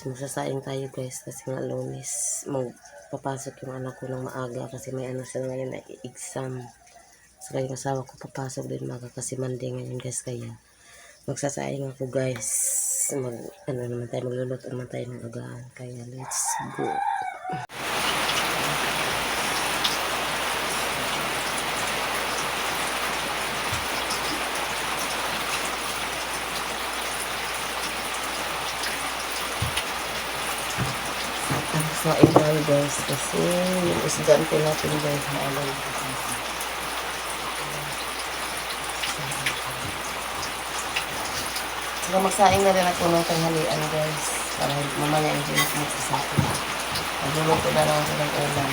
guys, magsasaing tayo guys kasi nga lunes magpapasok yung anak ko ng maaga kasi may ano sila ngayon na exam. Saka yung asawa ko papasok din maaga kasi Monday ngayon guys kaya magsasaing ako guys. Mag, ano naman tayo, magluluto naman tayo ng agaan. Kaya let's go. Tayo guys kasi yung estudyante natin guys na alam Saka magsaing na rin ako ng tanghalian guys para mamaya hindi na ako magsasaing. Magluluto na lang ako ng ulam.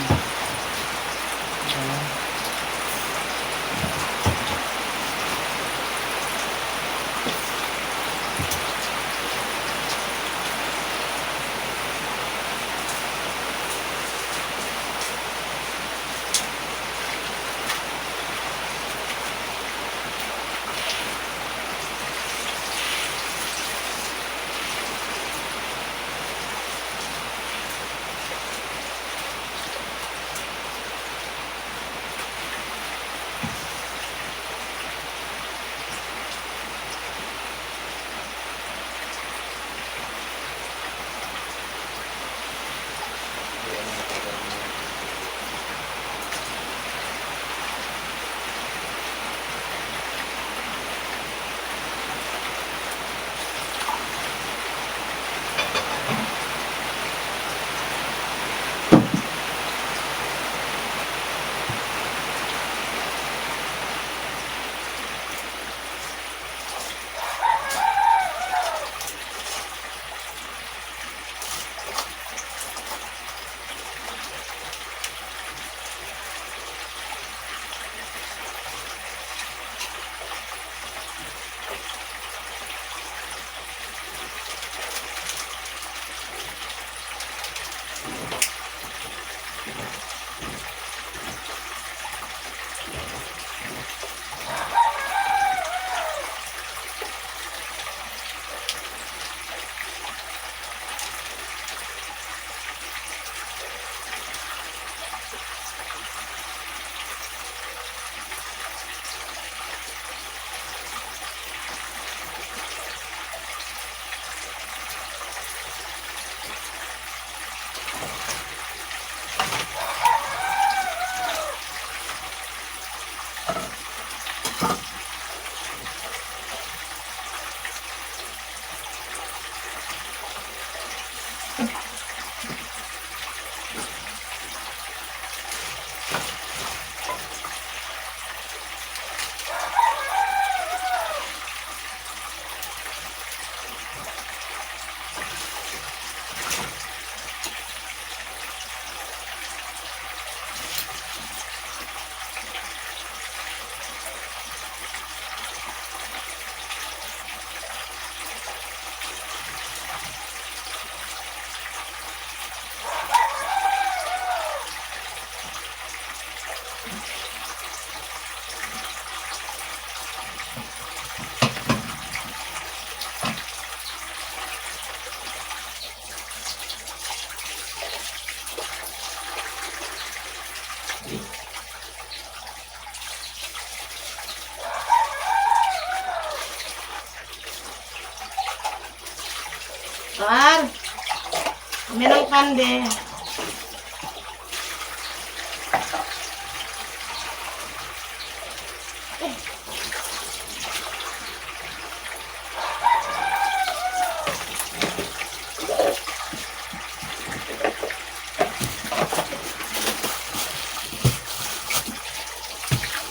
Merong pande.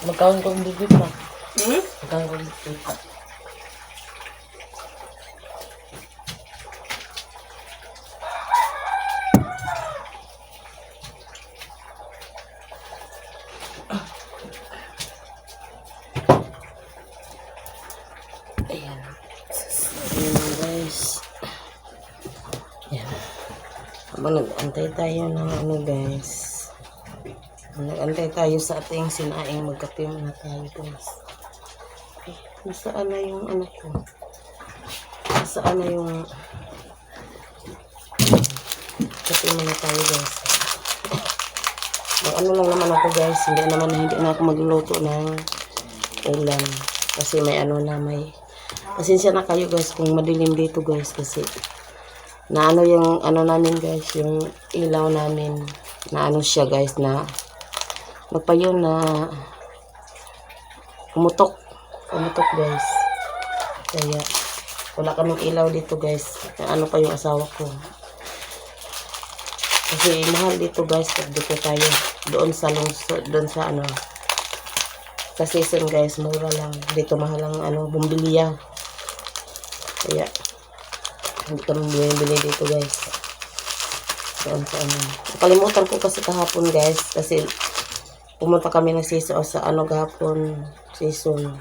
Magkawin kong bibig pa. Hmm? Magkawin kong bibig pa. Ayan. Ayan na guys. Ayan. Habang nag-antay tayo ng ano guys. Nag-antay tayo sa ating sinaing magkape muna tayo guys. Eh, nasaan na yung ano ko? Nasaan na yung Kasi muna tayo guys. Mag ano lang naman ako guys. Hindi naman hindi na ako magluluto ng ulam. Kasi may ano na may. Pasensya na kayo guys kung madilim dito guys. Kasi na ano yung ano namin guys. Yung ilaw namin. Na ano siya guys na magpayon na kumutok. Kumutok guys. Kaya wala kaming ilaw dito guys. Ano pa yung asawa ko. Kasi mahal dito guys pag dito tayo doon sa doon sa ano sa season guys, mura lang. Dito mahal ang ano, bumbiliya. Kaya hindi kami bumibili dito guys. Doon sa ano. Nakalimutan ko kasi kahapon guys kasi pumunta kami ng season sa ano kahapon season.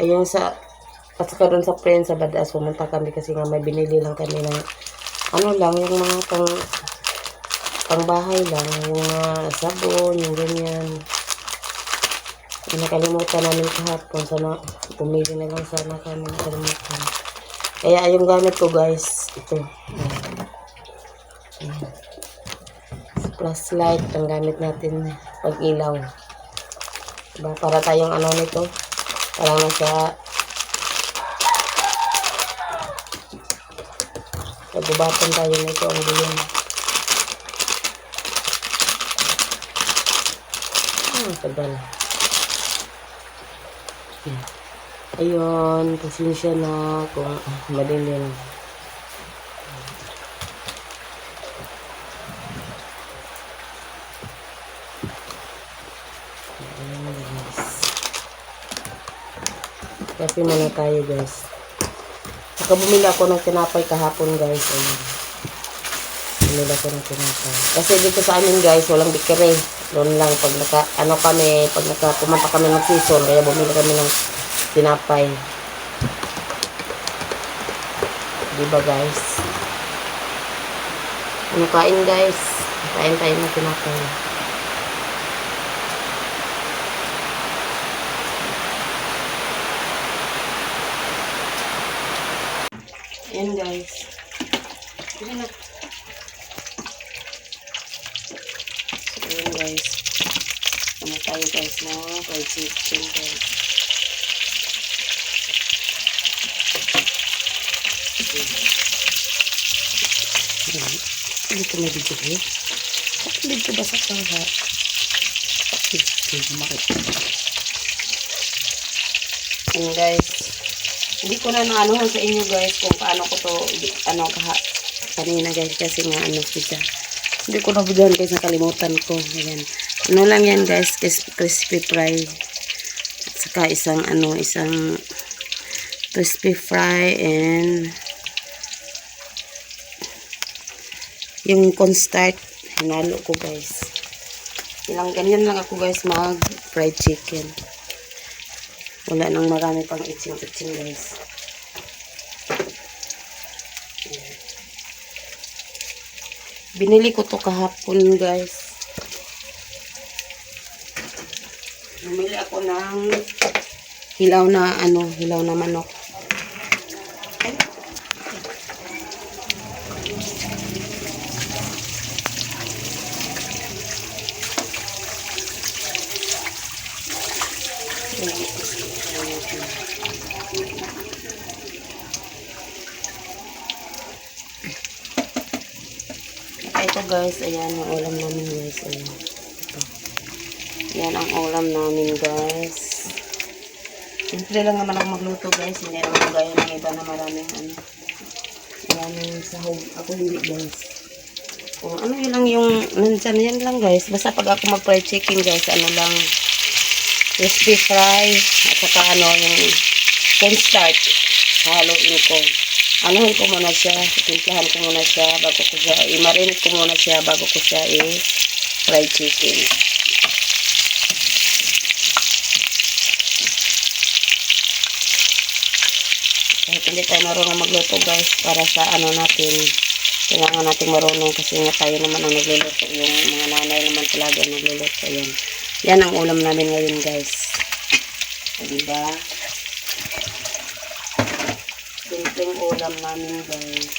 Ayun sa at saka doon sa friend sa Badass pumunta kami kasi nga may binili lang kami ng ano lang yung mga pang pangbahay lang, yung mga sabon, yung ganyan. Nakalimutan namin kahapon, sana pumili na lang sana kami nakalimutan. Kaya yung gamit ko guys, ito. Flashlight ang gamit natin pag ilaw. Diba? Para tayong ano nito, parang nasa Nagubatan tayo nito ang dilim. Hmm, tagal. Yan. Ayun, pasensya na kung madilim. Kape muna tayo guys. Saka bumili ako ng tinapay kahapon guys. Ayun. Bumili ako ng tinapay. Kasi dito sa amin guys, walang bikere. Doon lang pag naka, ano kami, pag naka, pumunta kami ng season, kaya bumili kami ng tinapay. Diba guys? Ano kain guys? Kain tayo ng tinapay. Ayan guys. Ayan na. Ayan guys. Ano tayo guys na fried chicken guys. Hindi ko may video eh. Hindi ko ba sa kaha? Hindi makita. Ayan guys. Hindi ko na naanuhan sa inyo guys kung paano ko to ano kaha kanina guys kasi nga ano siya. Hindi ko na videohan guys nakalimutan ko. Ayan. Ano lang yan guys, crispy fry. At saka isang ano, isang crispy fry and yung cornstarch hinalo ko guys. Ilang ganyan lang ako guys mag fried chicken. Wala nang marami pang itsing-itsing guys. Binili ko to kahapon guys. Bumili ako ng hilaw na ano, hilaw na manok. Ito guys, ayan yung ulam namin guys. Ayan. Ito. Yan ang ulam namin guys. Simple lang naman ako magluto guys. Hindi naman gaya ng iba na maraming ano. Maraming sahog. Ako hindi guys. Kung ano yun lang yung nandyan yan lang guys. Basta pag ako mag-fried chicken guys, ano lang crispy fry at saka ano yung cornstarch haluin ko anuhin ko muna siya timplahan ko muna siya bago ko siya i-marinate ko muna siya bago ko siya i-fried chicken. Kahit hindi tayo marunong magluto guys para sa ano natin kailangan natin marunong kasi nga tayo naman ang nagluluto. Yung mga nanay naman talaga ang nagluluto yan yan ang ulam namin ngayon guys. O diba simpleng ulam namin guys.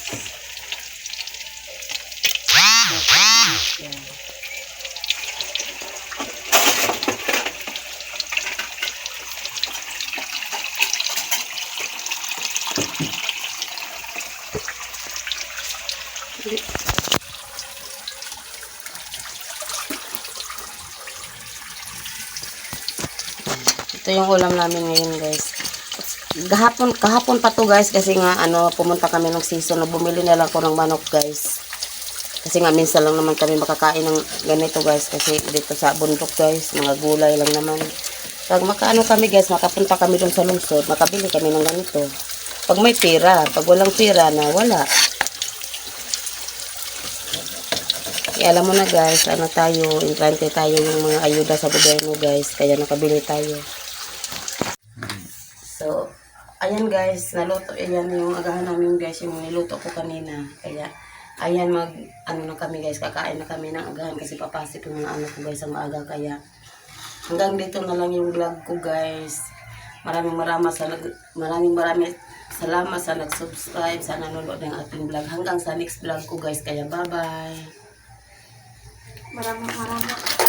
Ito yung ulam namin ngayon guys. Gahapon, kahapon pa to guys kasi nga ano pumunta kami ng season na bumili na lang ko ng manok guys. Kasi nga minsan lang naman kami makakain ng ganito guys kasi dito sa bundok guys, mga gulay lang naman. Pag makaano kami guys, makapunta kami doon sa lungsod, makabili kami ng ganito. Pag may pera, pag walang pera na wala. Kaya alam mo na guys, ano tayo, entrante tayo yung mga ayuda sa gobyerno guys, kaya nakabili tayo. Ayan guys, naluto, ayan yung agahan namin guys, yung niluto ko kanina. Kaya, ayan mag, ano na kami guys, kakain na kami ng agahan kasi papasok yung mga anak ko guys ang maaga. Kaya, hanggang dito na lang yung vlog ko guys. Maraming maraming sa maraming maraming salamat sa nag-subscribe, sa nanonood ng ating vlog. Hanggang sa next vlog ko guys. Kaya bye-bye. Maraming maraming